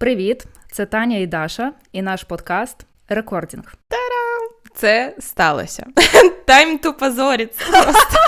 Привіт! Це Таня і Даша, і наш подкаст Рекордінг. Це сталося. Time to позориться просто.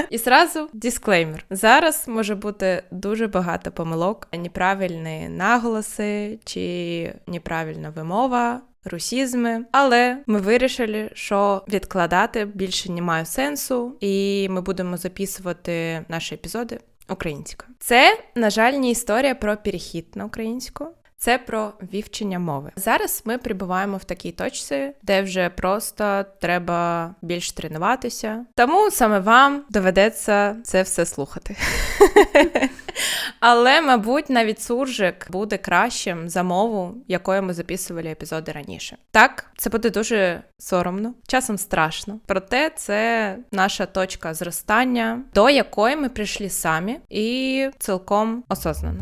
І сразу дисклеймер. Зараз може бути дуже багато помилок, неправильні наголоси чи неправильна вимова. Русізми, але ми вирішили, що відкладати більше немає сенсу, і ми будемо записувати наші епізоди українською. Це, на жаль, не історія про перехід на українську. Це про вивчення мови. Зараз ми прибуваємо в такій точці, де вже просто треба більш тренуватися. Тому саме вам доведеться це все слухати. Але, мабуть, навіть суржик буде кращим за мову, якою ми записували епізоди раніше. Так, це буде дуже соромно, часом страшно. Проте це наша точка зростання, до якої ми прийшли самі і цілком осознано.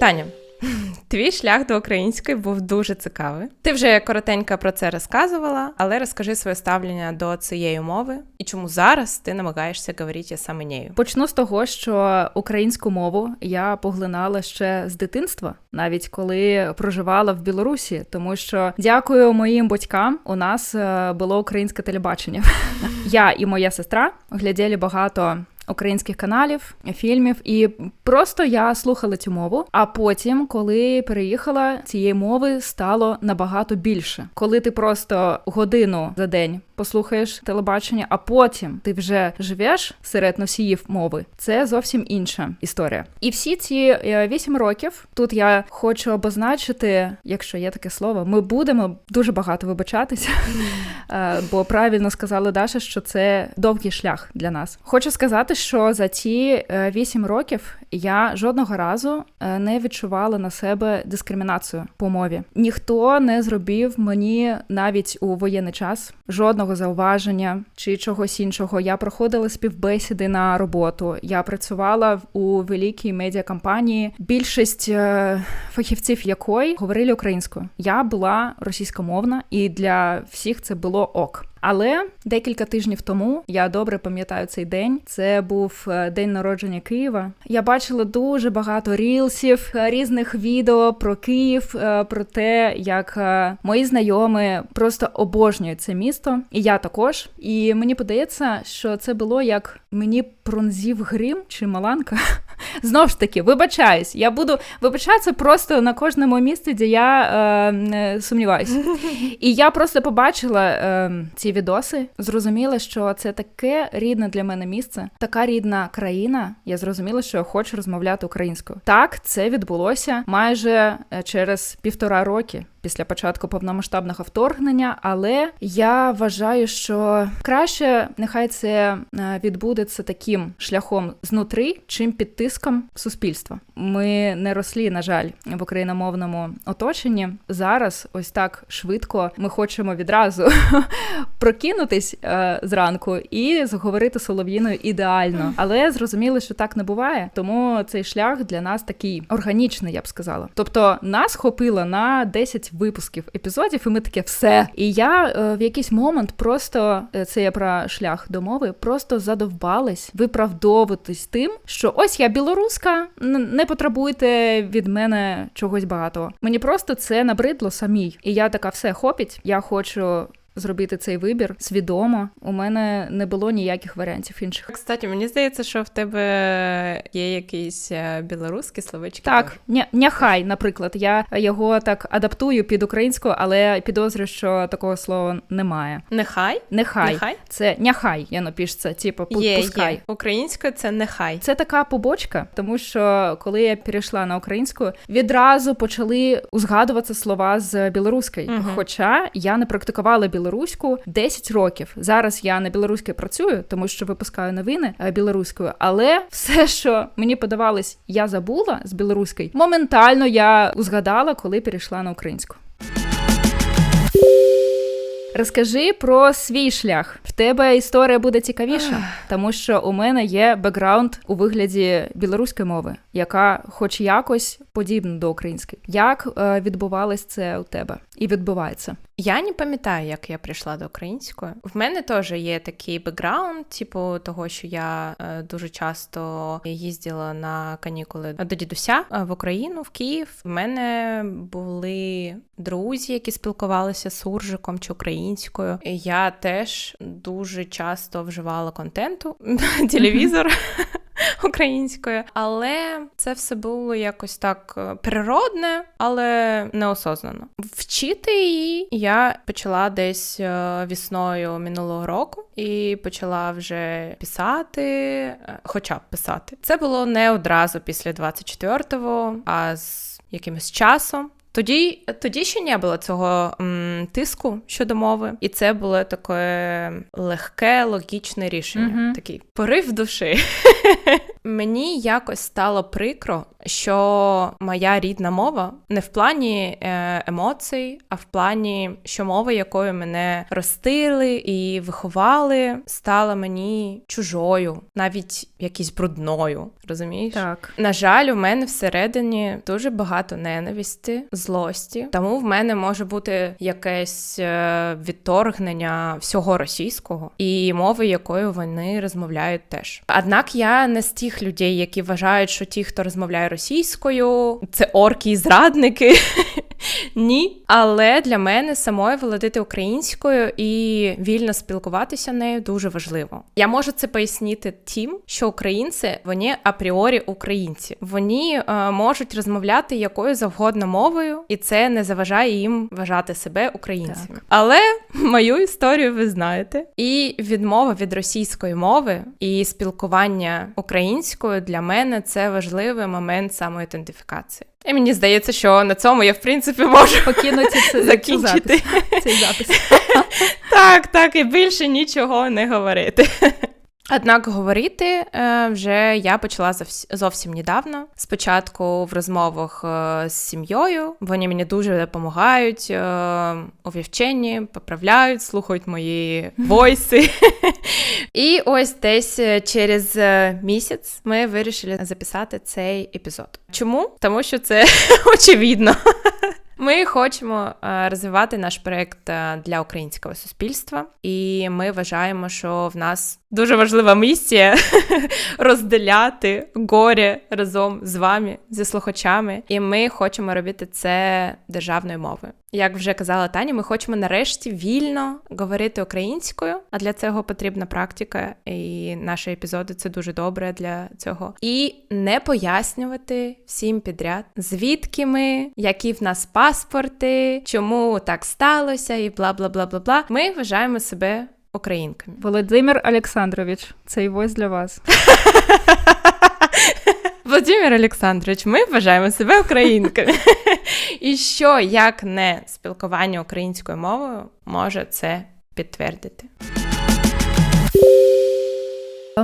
Таня, твій шлях до української був дуже цікавий. Ти вже коротенько про це розказувала, але розкажи своє ставлення до цієї мови і чому зараз ти намагаєшся говорити саме нею. Почну з того, що українську мову я поглинала ще з дитинства, навіть коли проживала в Білорусі, тому що дякую моїм батькам. У нас е, було українське телебачення. Я і моя сестра гляділи багато українських каналів, фільмів, і просто я слухала цю мову. А потім, коли переїхала, цієї мови стало набагато більше. Коли ти просто годину за день послухаєш телебачення, а потім ти вже живеш серед носіїв мови. Це зовсім інша історія. І всі ці е, вісім років тут я хочу обозначити, якщо є таке слово, ми будемо дуже багато вибачатися, е, бо правильно сказала Даша, що це довгий шлях для нас. Хочу сказати, що за ці е, вісім років я жодного разу не відчувала на себе дискримінацію по мові. Ніхто не зробив мені навіть у воєнний час жодного жодного зауваження чи чогось іншого. Я проходила співбесіди на роботу. Я працювала у великій медіакампанії, більшість е, фахівців якої говорили українською. Я була російськомовна, і для всіх це було ок. Але декілька тижнів тому я добре пам'ятаю цей день. Це був е, день народження Києва. Я бачила дуже багато рілсів, е, різних відео про Київ, е, про те, як мої знайомі просто обожнюють це місто, і я також. І мені подається, що це було як мені пронзів грим чи маланка. Знову ж таки, вибачаюсь, я буду вибачатися просто на кожному місці, де я е, сумніваюся. І я просто побачила е, ці відоси, зрозуміла, що це таке рідне для мене місце, така рідна країна. Я зрозуміла, що я хочу розмовляти українською. Так, це відбулося майже е, через півтора роки після початку повномасштабного вторгнення, але я вважаю, що краще нехай це е, відбудеться таким шляхом знутри, чим під тиском суспільства. Ми не рослі, на жаль, в україномовному оточенні. Зараз ось так швидко ми хочемо відразу прокинутись е, зранку і заговорити солов'їною ідеально, але зрозуміли, що так не буває, тому цей шлях для нас такий органічний, я б сказала. Тобто нас хопило на 10 випусків епізодів, і ми таке все. І я е, в якийсь момент просто е, це я про шлях до мови, просто задовбалась виправдовуватись тим, що ось я білоруска, не потребуйте від мене чогось багато. Мені просто це набридло самій, і я така все хопіть. Я хочу зробити цей вибір свідомо. У мене не було ніяких варіантів інших. Кстати, мені здається, що в тебе є якісь е, білоруські словечки. Так, ня, няхай, наприклад, я його так адаптую під українську, але підозрюю, що такого слова немає. Нехай? Нехай. Нехай? Це няхай, я напишеться, типу, є, пускай. Є. Українською це нехай. Це така побочка, тому що коли я перейшла на українську, відразу почали узгадуватися слова з білоруської. Угу. Хоча я не практикувала білоруську білоруську 10 років. Зараз я на білоруській працюю, тому що випускаю новини е, білоруською, але все, що мені подавалось, я забула з білоруської, моментально я згадала, коли перейшла на українську. Розкажи про свій шлях. В тебе історія буде цікавіша, тому що у мене є бекграунд у вигляді білоруської мови, яка, хоч якось, подібна до української. Як е, відбувалось це у тебе і відбувається? Я не пам'ятаю, як я прийшла до української. В мене теж є такий бекграунд, типу того, що я е, дуже часто їздила на канікули до дідуся е, в Україну, в Київ. В мене були друзі, які спілкувалися з суржиком чи українською. Я теж дуже часто вживала контенту телевізор. Українською, але це все було якось так е, природне, але неосознано. Вчити її я почала десь е, весною минулого року і почала вже писати, е, хоча б писати. Це було не одразу після 24-го, а з якимось часом. Тоді тоді ще не було цього м, тиску щодо мови, і це було таке легке, логічне рішення. Мгм. Такий порив душі. Мені якось стало прикро, що моя рідна мова не в плані е, емоцій, а в плані, що мова, якою мене ростили і виховали, стала мені чужою, навіть якісь брудною. Розумієш? Так. На жаль, у мене всередині дуже багато ненависті, злості, тому в мене може бути якесь е, відторгнення всього російського і мови, якою вони розмовляють теж. Однак я не з тих людей, які вважають, що ті, хто розмовляє російською, це орки і зрадники. Ні, але для мене самої володити українською і вільно спілкуватися нею дуже важливо. Я можу це пояснити тим, що українці вони апріорі українці. Вони е, можуть розмовляти якою завгодно мовою, і це не заважає їм вважати себе українцями. Так. Але мою історію ви знаєте. І відмова від російської мови і спілкування українською для мене це важливий момент самоідентифікації. І мені здається, що на цьому я в принципі можу Покинути це закінчити. цей запис. Так, так, і більше нічого не говорити. Однак говорити е, вже я почала зовсім недавно. Спочатку в розмовах е, з сім'єю. Вони мені дуже допомагають е, у вивченні, поправляють, слухають мої войси. І ось десь через місяць ми вирішили записати цей епізод. Чому? Тому що це очевидно. Ми хочемо розвивати наш проект для українського суспільства, і ми вважаємо, що в нас дуже важлива місія розділяти горе разом з вами, зі слухачами. І ми хочемо робити це державною мовою. Як вже казала Таня, ми хочемо нарешті вільно говорити українською, а для цього потрібна практика, і наші епізоди це дуже добре для цього. І не пояснювати всім підряд, звідки ми, які в нас паспорти, чому так сталося, і бла бла бла бла бла. Ми вважаємо себе українками. Володимир Олександрович, цей войс для вас. Володимир Олександрович, ми вважаємо себе українками. І що, як не спілкування українською мовою, може це підтвердити.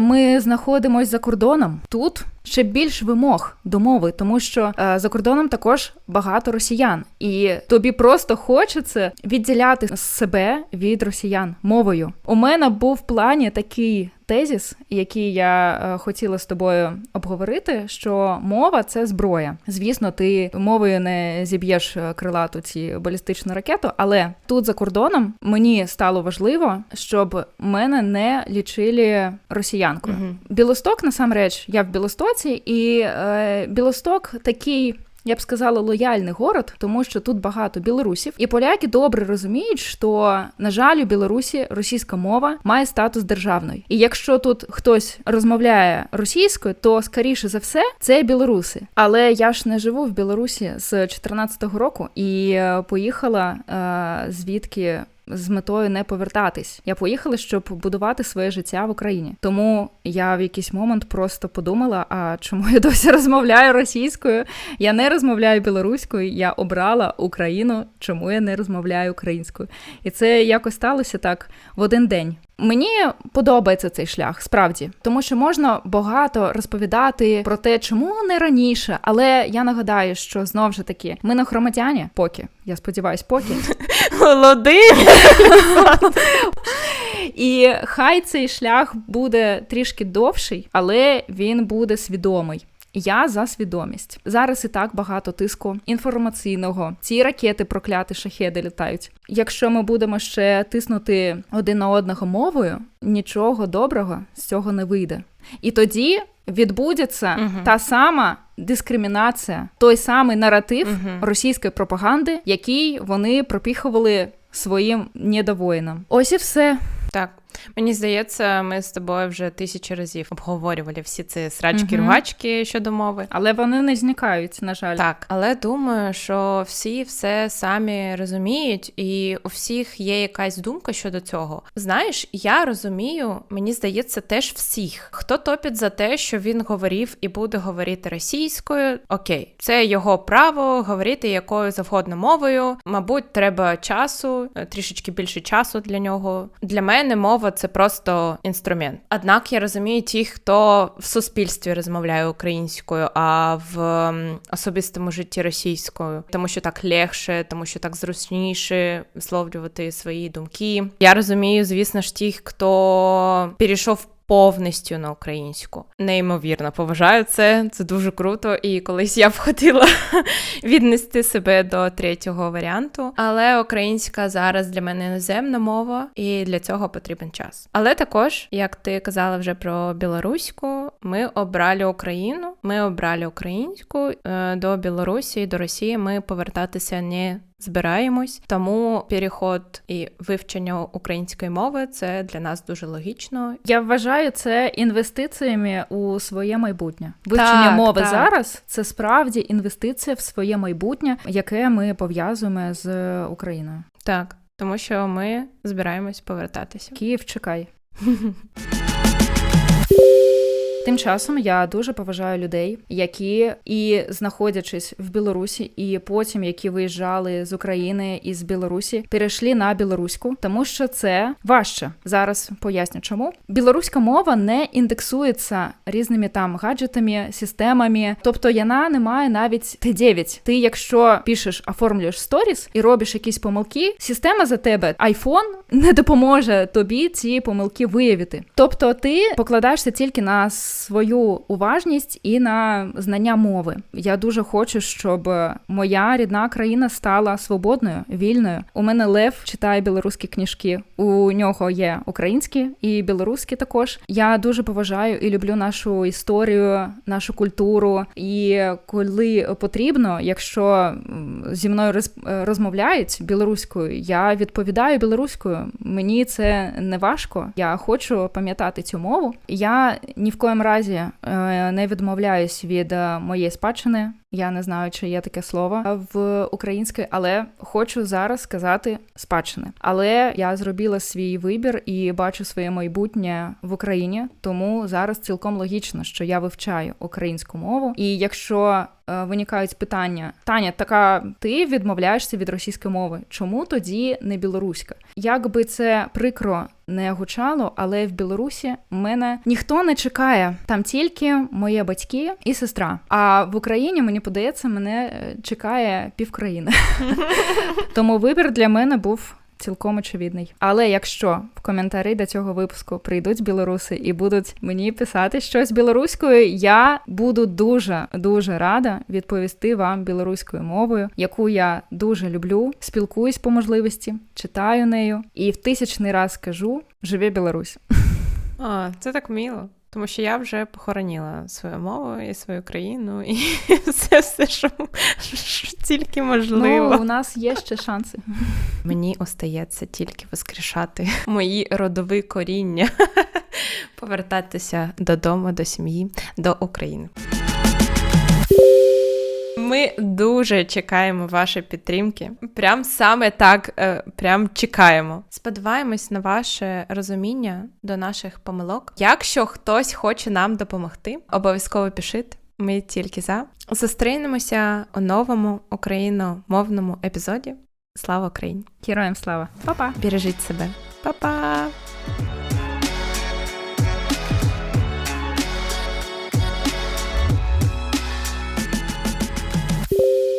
Ми знаходимось за кордоном. Тут ще більш вимог до мови, тому що е, за кордоном також багато росіян, і тобі просто хочеться відділяти себе від росіян мовою. У мене був в плані такий тезіс, який я е, хотіла з тобою обговорити, що мова це зброя. Звісно, ти мовою не зіб'єш е, крилату ці балістичну ракету, але тут за кордоном мені стало важливо, щоб мене не лічили росіянкою. Мгм. Білосток, насамреч, я в Білостоці, і е, Білосток такий. Я б сказала, лояльний город, тому що тут багато білорусів, і поляки добре розуміють, що на жаль, у Білорусі російська мова має статус державної. І якщо тут хтось розмовляє російською, то скоріше за все це білоруси. Але я ж не живу в Білорусі з 2014 року і е, поїхала е, звідки з метою не повертатись. Я поїхала, щоб будувати своє життя в Україні. Тому я в якийсь момент просто подумала: а чому я досі розмовляю російською? Я не розмовляю білоруською. Я обрала Україну, чому я не розмовляю українською. І це якось сталося так в один день. Мені подобається цей шлях, справді, тому що можна багато розповідати про те, чому не раніше. Але я нагадаю, що знов же таки ми не громадяні, поки я сподіваюсь, поки Володимир! І хай цей шлях буде трішки довший, але він буде свідомий. Я за свідомість. Зараз і так багато тиску інформаційного. Ці ракети прокляти шахеди літають. Якщо ми будемо ще тиснути один на одного мовою, нічого доброго з цього не вийде. І тоді відбудеться Мгм. та сама дискримінація, той самий наратив угу. російської пропаганди, який вони пропіхували своїм недовоїнам. Ось і все. Так. Мені здається, ми з тобою вже тисячі разів обговорювали всі ці срачки рвачки щодо мови. Але вони не зникають, на жаль. Так, але думаю, що всі все самі розуміють, і у всіх є якась думка щодо цього. Знаєш, я розумію, мені здається, теж всіх, хто топить за те, що він говорив і буде говорити російською. Окей, це його право говорити якою завгодно мовою. Мабуть, треба часу, е, трішечки більше часу для нього. Для мене мова це просто інструмент. Однак я розумію тих, хто в суспільстві розмовляє українською, а в особистому житті російською, тому що так легше, тому що так зручніше висловлювати свої думки. Я розумію, звісно ж, тих, хто перейшов. Повністю на українську неймовірно поважаю це. Це дуже круто. І колись я б хотіла віднести себе до третього варіанту. Але українська зараз для мене іноземна мова, і для цього потрібен час. Але також, як ти казала вже про білоруську, ми обрали Україну, ми обрали українську Е, до Білорусі до Росії. Ми повертатися не збираємось, тому переход і вивчення української мови це для нас дуже логічно. Я вважаю це інвестиціями у своє майбутнє. Вивчення Так, мови так. зараз це справді інвестиція в своє майбутнє, яке ми пов'язуємо з Україною. Так, тому що ми збираємось повертатися. Київ, чекай. Тим часом я дуже поважаю людей, які і знаходячись в Білорусі, і потім які виїжджали з України і з Білорусі, перейшли на білоруську, тому що це важче. Зараз поясню, чому білоруська мова не індексується різними там гаджетами, системами. Тобто вона не має навіть Т9. Ти, якщо пишеш, оформлюєш сторіс і робиш якісь помилки, система за тебе, iPhone, не допоможе тобі ці помилки виявити. Тобто ти покладаєшся тільки на свою уважність і на знання мови. Я дуже хочу, щоб моя рідна країна стала свободною, вільною. У мене Лев читає білоруські книжки. У нього є українські і білоруські також. Я дуже поважаю і люблю нашу історію, нашу культуру. І коли потрібно, якщо зі мною роз- розмовляють білоруською, я відповідаю білоруською. Мені це не важко. Я хочу пам'ятати цю мову. Я ні в коєму разі е, не відмовляюсь від е, моєї спадщини. Я не знаю, чи є таке слово в українській, але хочу зараз сказати спадщини. Але я зробила свій вибір і бачу своє майбутнє в Україні. Тому зараз цілком логічно, що я вивчаю українську мову. І якщо е, виникають питання, Таня, така ти відмовляєшся від російської мови. Чому тоді не білоруська? Як би це прикро не гучало, але в Білорусі мене ніхто не чекає. Там тільки мої батьки і сестра. А в Україні мені подається, мене е, чекає півкраїни. Тому вибір для мене був. Цілком очевидний. Але якщо в коментарі до цього випуску прийдуть білоруси і будуть мені писати щось білоруською, я буду дуже дуже рада відповісти вам білоруською мовою, яку я дуже люблю, спілкуюсь по можливості, читаю нею і в тисячний раз кажу: живе Білорусь! А, це так мило. Тому що я вже похороніла свою мову і свою країну, і все, все що, що тільки можливо. Ну, у нас є ще шанси. Мені остається тільки воскрешати мої родові коріння, повертатися додому, до сім'ї, до України. Ми дуже чекаємо вашої підтримки. Прям саме так, е, прям чекаємо. Сподіваємось на ваше розуміння до наших помилок. Якщо хтось хоче нам допомогти, обов'язково пишіть. Ми тільки за. Зустрінемося у новому україномовному епізоді. Слава Україні! Героям слава! Па-па! Бережіть себе. Па-па! you